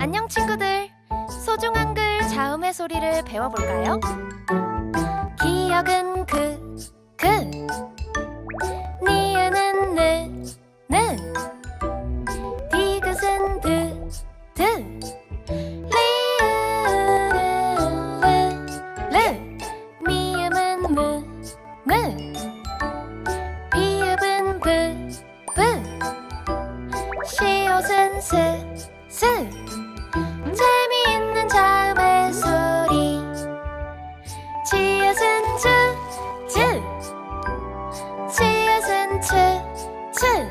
안녕 친구들. 소중한 글 자음의 소리를 배워볼까요? 기억은 그, 그. 니은은 느, 느. 디귿은 드, 드. 리을은 르, 르. 미음은 무, 무. 비읍은 브, 브. 시옷은 스, 스. 치읒